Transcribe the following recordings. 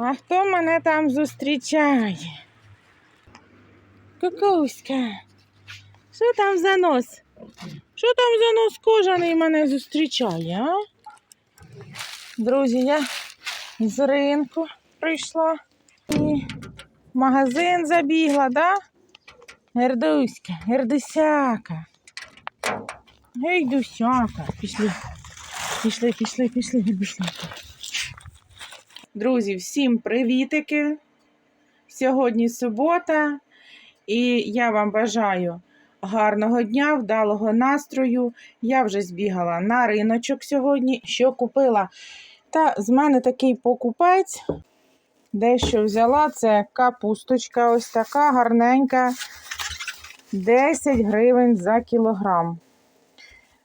А хто мене там зустрічає? Кукуська. Що там за нос? Що там за нос кожаний мене зустрічає, а? Друзі, я з ринку прийшла і в магазин забігла, да? Гердуська, гердусяка. Гейдусяка. Пішли. Пішли, пішли, пішли, гердусяка. Друзі, всім привітики! Сьогодні субота, і я вам бажаю гарного дня, вдалого настрою. Я вже збігала на риночок сьогодні, що купила. Та з мене такий покупець. Дещо взяла це капусточка, ось така гарненька. 10 гривень за кілограм.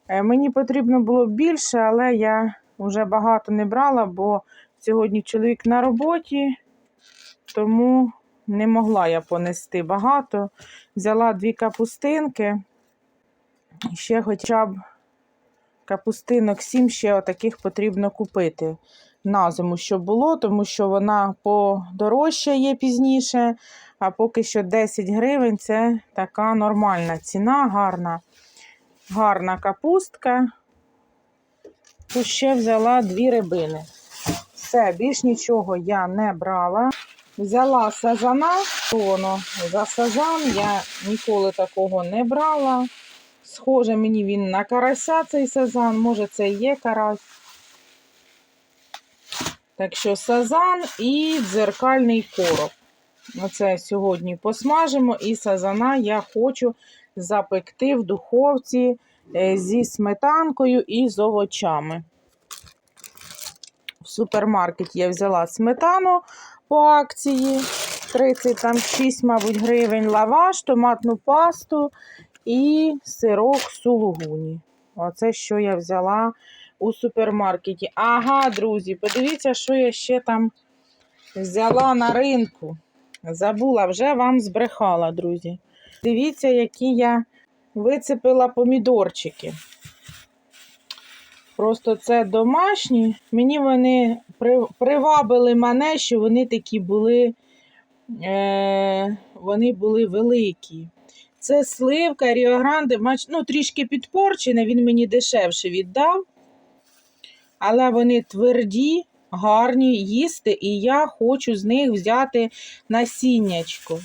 Е, Мені потрібно було більше, але я вже багато не брала, бо сьогодні чоловік на роботі, тому не могла я понести багато. Взяла дві капустинки. Ще хоча б капустинок 7 ще отаких потрібно купити на зиму, щоб було, тому що вона подорожча є пізніше, а поки що 10 гривень це така нормальна ціна, гарна. Гарна капустка. Тут ще взяла дві рибини. Все, більш нічого я не брала. Взяла сазана, воно за сазан я ніколи такого не брала. Схоже мені він на карася цей сазан, може це і є карась. Так що сазан і дзеркальний короб. Оце сьогодні посмажимо, і сазана я хочу запекти в духовці е, зі сметанкою і з овочами. В супермаркеті я взяла сметану по акції 36, мабуть, гривень, лаваш, томатну пасту і сирок сулугуні. Оце що я взяла у супермаркеті. Ага, друзі, подивіться, що я ще там взяла на ринку. Забула, вже вам збрехала, друзі. Дивіться, які я вицепила помідорчики. Просто це домашні. Мені вони привабили мене, що вони такі були, е, вони були великі. Це сливка Ріогранде, ну, трішки підпорчене, він мені дешевше віддав. Але вони тверді, гарні їсти, і я хочу з них взяти насіннячко.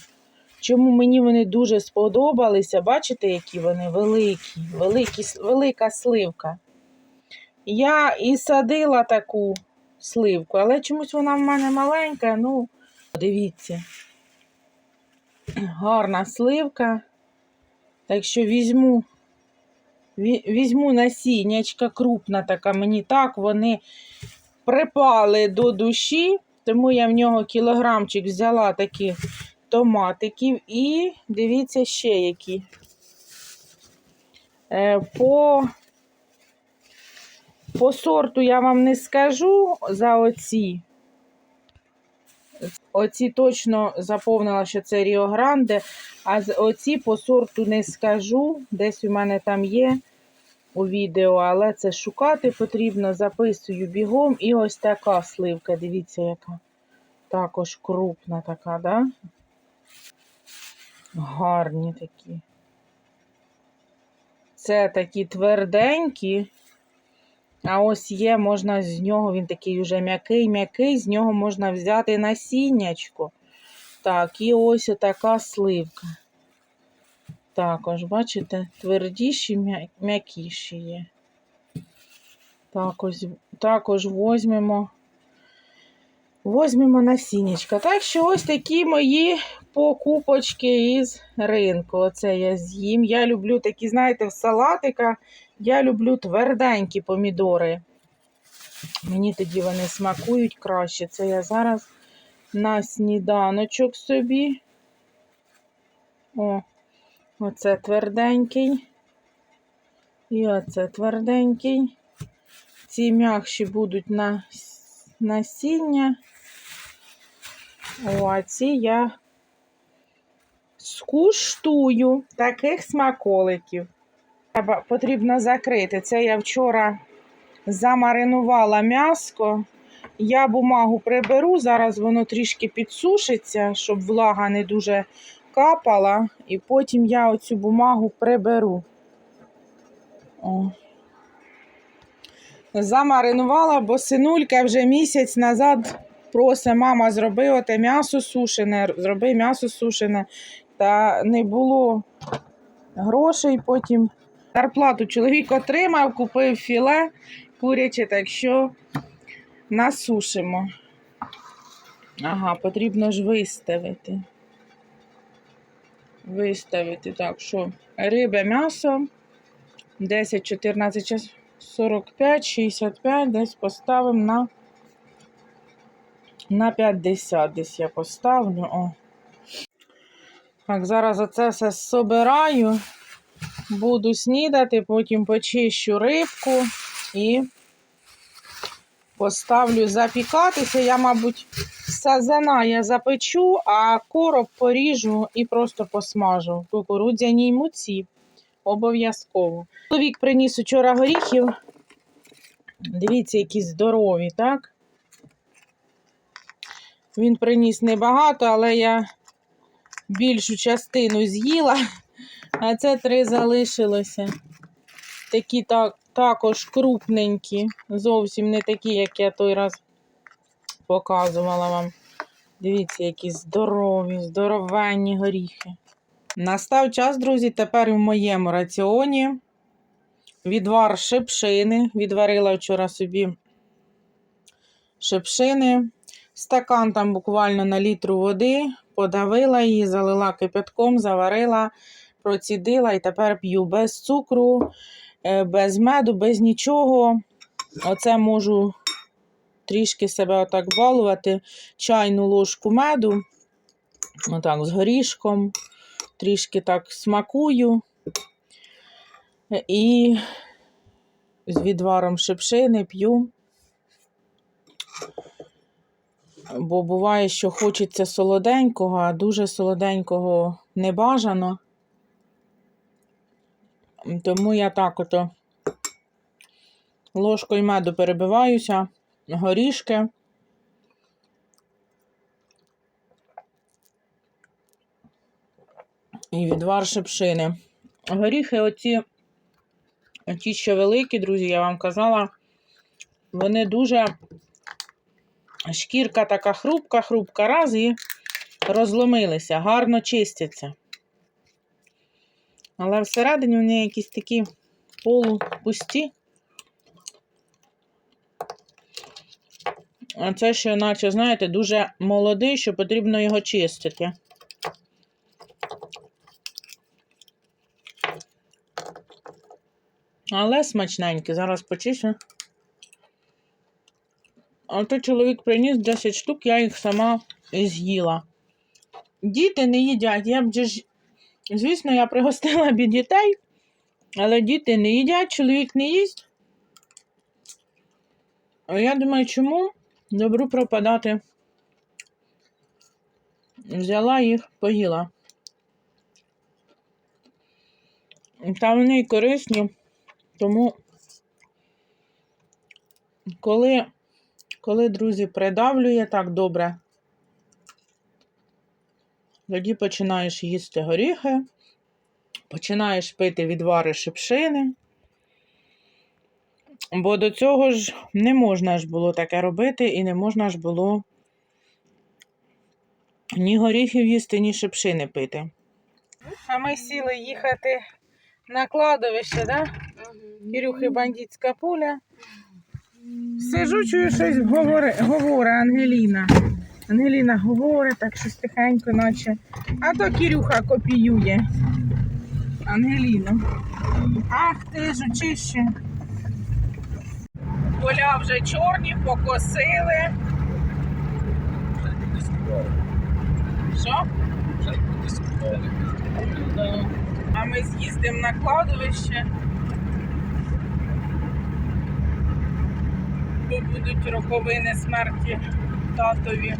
Чому мені вони дуже сподобалися? Бачите, які вони великі, великі велика сливка. Я і садила таку сливку, але чомусь вона в мене маленька. Ну, дивіться. Гарна сливка. Так що візьму, візьму насіннячка, крупна така, мені так вони припали до душі, тому я в нього кілограмчик взяла таких томатиків і дивіться ще які. Е, По, по сорту я вам не скажу за оці. Оці точно заповнила, що це Ріо Гранде, а оці по сорту не скажу. Десь у мене там є у відео, але це шукати потрібно. Записую бігом. І ось така сливка, дивіться, яка. Також крупна така, да? Гарні такі. Це такі тверденькі. А ось є, можна з нього, він такий вже м'який-м'який, з нього можна взяти насіннячко. Так, і ось така сливка. Також, бачите, твердіші, м'я- м'якіші є. Також, також возьмемо, возьмемо насіннячка. Так що ось такі мої покупочки із ринку. Оце я з'їм. Я люблю такі, знаєте, в салатиках. Я люблю тверденькі помідори. Мені тоді вони смакують краще. Це я зараз на сніданочок собі. О, оце тверденький. І оце тверденький. Ці м'якші будуть на насіння. О, ці я скуштую таких смаколиків. Треба, потрібно закрити. Це я вчора замаринувала м'яско Я бумагу приберу, зараз воно трішки підсушиться, щоб влага не дуже капала, і потім я оцю бумагу приберу. О. Замаринувала, бо синулька вже місяць назад просить, мама, зроби оте м'ясо сушене, зроби м'ясо сушене. Та не було грошей потім. Зарплату чоловік отримав, купив філе куряче, так що насушимо. Ага, потрібно ж виставити. Виставити так, що риба, м'ясо 10, 14, 45, 65, десь поставимо на, на 50 десь я поставлю. О. Так, зараз оце все собираю. Буду снідати, потім почищу рибку і поставлю запікатися. Я, мабуть, сазана я запечу, а короб поріжу і просто посмажу в кукурудзяній муці. Обов'язково. Чоловік приніс учора горіхів. Дивіться, які здорові, так? Він приніс небагато, але я більшу частину з'їла, а це три залишилося. Такі так, також крупненькі, зовсім не такі, як я той раз показувала вам. Дивіться, які здорові, здоровенні горіхи. Настав час, друзі, тепер в моєму раціоні відвар шипшини. Відварила вчора собі шипшини. Стакан там буквально на літру води, подавила її, залила кипятком, заварила, процідила і тепер п'ю без цукру, е, без меду, без нічого. Оце можу трішки себе отак балувати. Чайну ложку меду, отак з горішком, трішки так смакую. І з відваром шипшини п'ю. Бо буває, що хочеться солоденького, а дуже солоденького не бажано. Тому я так ото ложкою меду перебиваюся, горішки. І відвар шипшини. Горіхи оці, ті, що великі, друзі, я вам казала, вони дуже шкірка така хрупка, хрупка, раз і розломилися, гарно чистяться. Але всередині вони якісь такі полупусті. А це ще, наче, знаєте, дуже молодий, що потрібно його чистити. Але смачненькі. Зараз почищу. А то чоловік приніс 10 штук, я їх сама з'їла. Діти не їдять. Я б ж... Звісно, я пригостила б дітей, але діти не їдять, чоловік не їсть. Я думаю, чому добру пропадати? Взяла їх, поїла. Та вони корисні, тому коли коли, друзі, придавлює так добре, тоді починаєш їсти горіхи, починаєш пити відвари шипшини. Бо до цього ж не можна ж було таке робити, і не можна ж було ні горіхів їсти, ні шипшини пити. А ми сіли їхати на кладовище, да? Кирюхи бандитська пуля. Сижу, чую щось говорить, говорить Ангеліна. Ангеліна говорить, так щось тихенько, наче. А то Кирюха копіює. Ангеліну. Ах ти ж очище. Поля вже чорні, покосили. Що? А ми з'їздимо на кладовище. Будуть роковини смерті татові.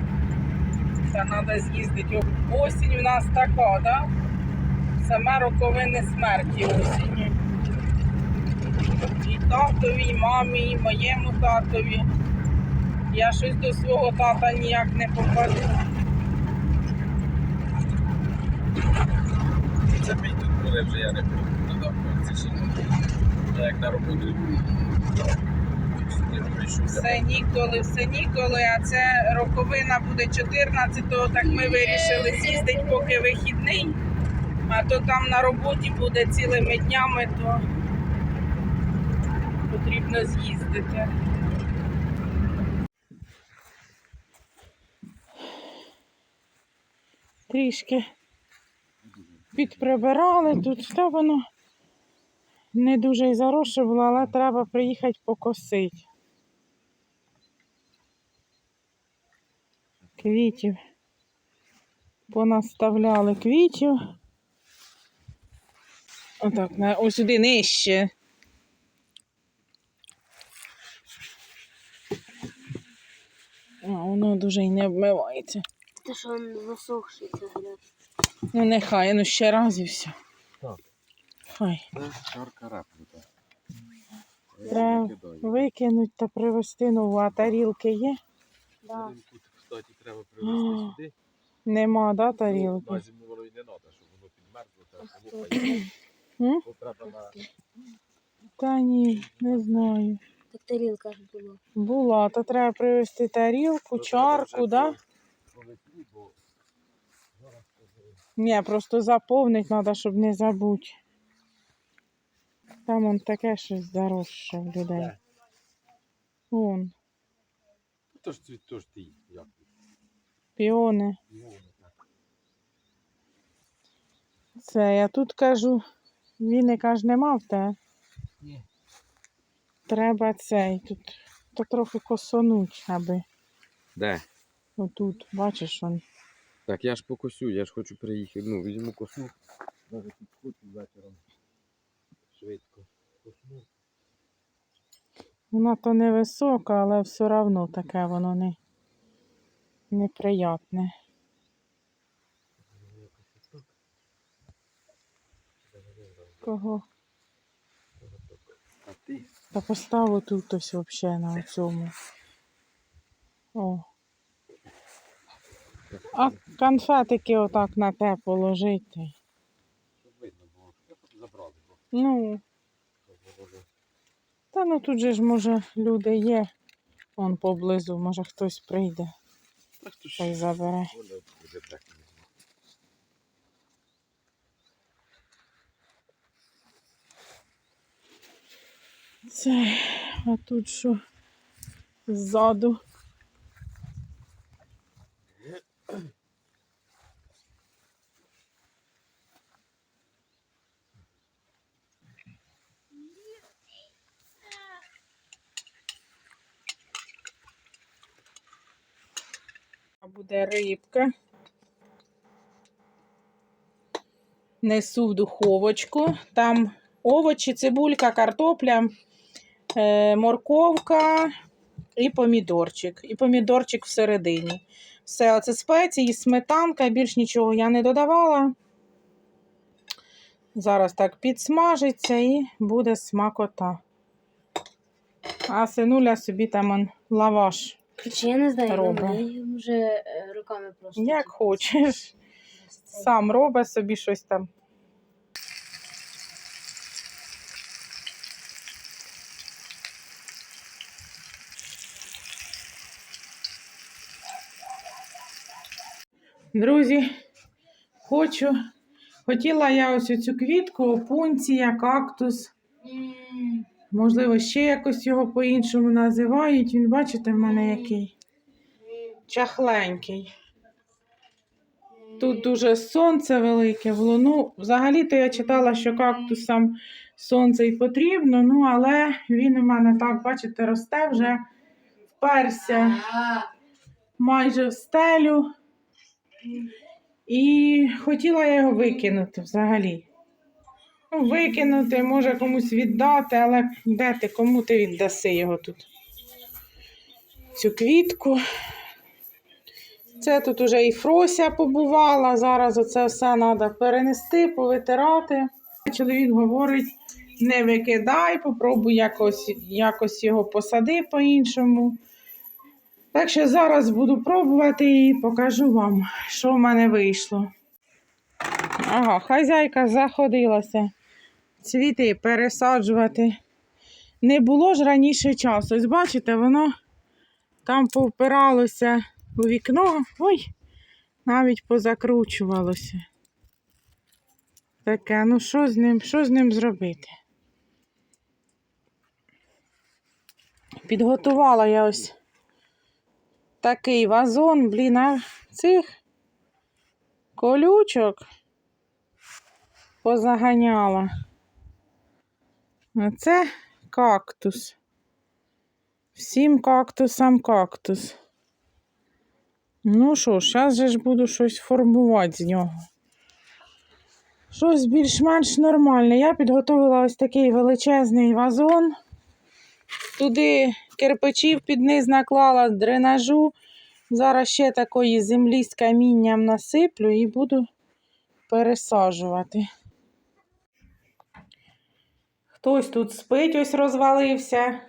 Та треба з'їздити. Осінь у нас така, да? Саме роковини смерті осінні. І татові, і мамі, і моєму татові, Я щось до свого тата ніяк не попаду. Це мій тут коли вже я не буду. Це ще я як на роботу. Все ніколи, все ніколи, а це роковина буде 14-го, так ми вирішили з'їздити, поки вихідний. А то там на роботі буде цілими днями, то потрібно з'їздити. Трішки підприбирали тут, та воно не дуже й заросше було, але треба приїхати покосити. Квітів. Понаставляли квітів. Отак, на- ось сюди нижче. А, воно дуже й не обмивається. Те, що він засохший, це грязь. Ну нехай, ну ще раз і все. Так. Хай. Це чорка рапнута. Треба викинуть та привезти нову, а тарілки є? Да. Кстати, треба привезти сюди. Нема, да, На тарілки? зиму воно і не треба, щоб воно підмерзло, треба хто Бо треба на Та ні, не знаю. Так тарілка ж була. Була, то треба привезти тарілку, чарку, да? Ні, просто заповнити треба, щоб не забути. Там он таке щось заросше в людей. Вон, То ж це то ж ти? Піони. Це я тут кажу, віника ж нема в те. Ні. Треба цей тут то трохи косонуть, аби Де? отут, бачиш он. Так я ж покосю, я ж хочу приїхати. Ну, візьму косну. Навіть тут хочу вечором. Швидко. Косну. Вона то невисока, але все одно таке воно не неприятне. Кого? Та поставу тут ось взагалі на цьому. О. А конфетики отак на те положити. Щоб видно було. Я тут забрали, Ну, та ну тут же ж може люди є. Вон поблизу, може хтось прийде Так то та й забере. Воно буде так. Це, а тут що ззаду. Буде рибка. Несу в духовочку. Там овочі, цибулька, картопля, е, морковка і помідорчик. І помідорчик всередині. Все, оце спеції, сметанка, більш нічого я не додавала. Зараз так підсмажиться і буде смакота. А синуля собі там лаваш, Чи я не знаю, Робить. я вже е, руками просто. як тут хочеш. Сам робить собі щось там. Друзі, хочу. Хотіла я ось цю квітку, опунція, кактус. Можливо, ще якось його по-іншому називають. Він, бачите, в мене який чахленький. Тут дуже сонце велике в луну. Взагалі-то я читала, що кактусам сонце і потрібно, ну але він у мене так, бачите, росте вже вперся майже в стелю. І хотіла я його викинути взагалі. Ну, викинути, може комусь віддати, але де ти, кому ти віддаси його тут? Цю квітку. Це тут уже і Фрося побувала. Зараз оце все треба перенести, повитирати. Чоловік говорить: не викидай, попробуй якось, якось його посади по-іншому. Так що зараз буду пробувати і покажу вам, що в мене вийшло. Ага, хазяйка заходилася цвіти пересаджувати. Не було ж раніше часу. Ось бачите, воно там повпиралося у вікно. Ой, навіть позакручувалося. Таке, ну що з ним, що з ним зробити? Підготувала я ось такий вазон, блін, а цих колючок позаганяла. А це кактус. Всім кактусам кактус. Ну що, зараз же ж буду щось формувати з нього. Щось більш-менш нормальне. Я підготувала ось такий величезний вазон. Туди кирпичів під низ наклала дренажу. Зараз ще такої землі з камінням насиплю і буду пересаджувати. Хтось тут спить, ось розвалився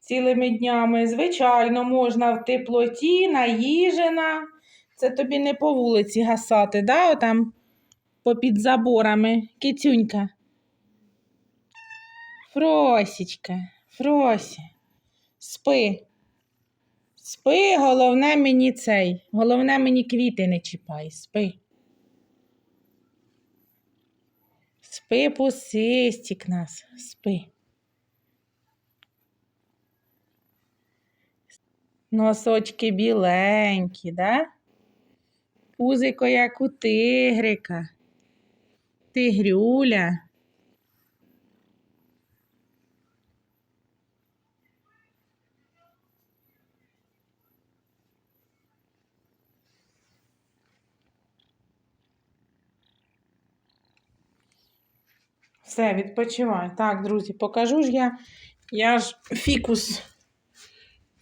цілими днями. Звичайно, можна в теплоті, наїжена. Це тобі не по вулиці гасати, да, отам попід заборами. Кицюнька. Фросічка, Фрося, спи. Спи, головне мені цей. Головне мені квіти не чіпай, спи. Спи, пусистік нас, спи. Носочки біленькі, да? Пузико, як у тигрика. Тигрюля. Все, відпочивай. Так, друзі, покажу ж я. Я ж фікус.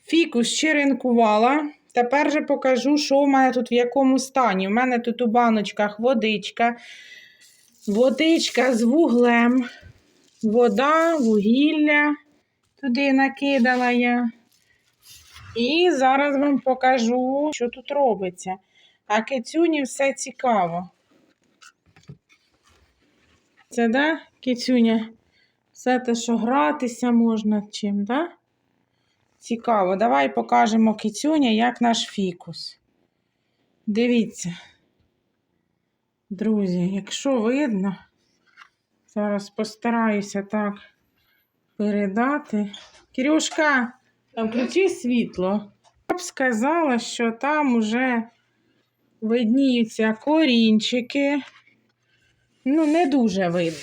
Фікус черенкувала. Тепер же покажу, що в мене тут в якому стані. У мене тут у баночках водичка. Водичка з вуглем. Вода, вугілля. Туди накидала я. І зараз вам покажу, що тут робиться. А кицюні все цікаво. Це, да, кицюня? Все те, що гратися можна чим, да? Цікаво. Давай покажемо кицюня, як наш фікус. Дивіться. Друзі, якщо видно, зараз постараюся так передати. Кирюшка, там включи світло. Я б сказала, що там уже видніються корінчики. Ну, не дуже видно.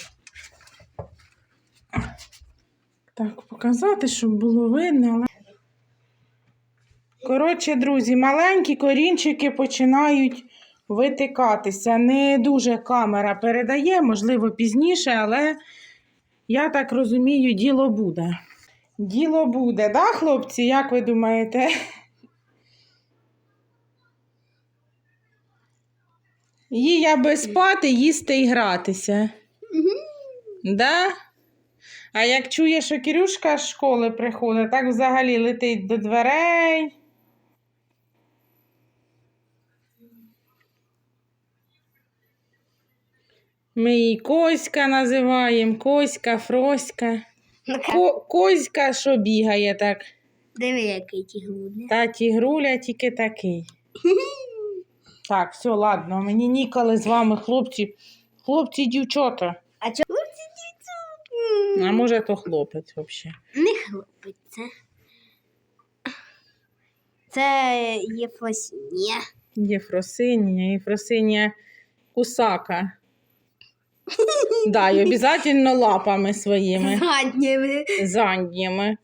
Так, показати, щоб було видно, але. Коротше, друзі, маленькі корінчики починають витикатися. Не дуже камера передає, можливо, пізніше, але я так розумію, діло буде. Діло буде, да, хлопці, як ви думаєте? Їй аби спати, їсти і гратися. Да? А як чує, що Кирюшка з школи приходить, так взагалі летить до дверей. Ми її Коська називаємо, Коська, Фроська. Ко- Коська, що бігає так. Диви, який ті груди. Та тігруля тільки такий. Так, все, ладно, мені ніколи з вами, хлопці, хлопці, дівчата. А чому ці А може, то хлопець взагалі. Не хлопець це. Це Єфросінія. Єфросинія, Єфросинія кусака. Да, і обов'язково лапами своїми, Задніми. задніми.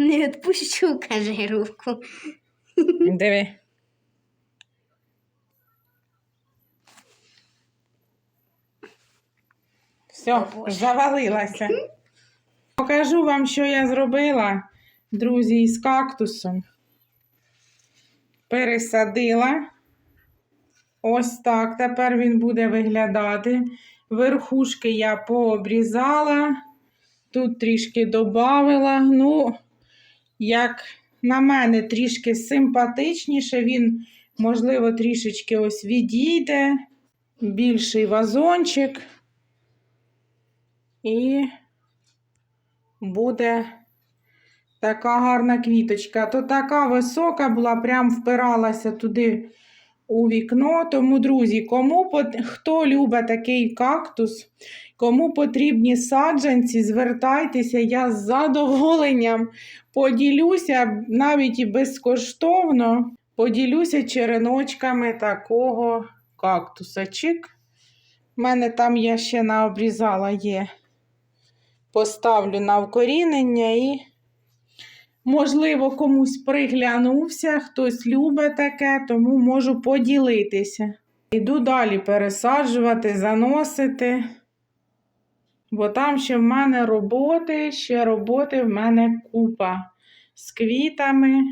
Не відпущу, каже руку. Диви. Все, завалилася. Покажу вам, що я зробила, друзі, із кактусом. Пересадила. Ось так. Тепер він буде виглядати. Верхушки я пообрізала. Тут трішки додавила. Ну, як на мене, трішки симпатичніше. Він, можливо, трішечки ось відійде. Більший вазончик. І буде така гарна квіточка. То така висока була, прям впиралася туди у вікно. Тому, друзі, кому хто любить такий кактус, кому потрібні саджанці, звертайтеся, я з задоволенням поділюся навіть і безкоштовно. Поділюся череночками такого кактуса. Чик. У мене там я ще наобрізала є. Поставлю на вкорінення і, можливо, комусь приглянувся, хтось любить таке, тому можу поділитися. Іду далі пересаджувати, заносити. Бо там ще в мене роботи, ще роботи в мене купа з квітами.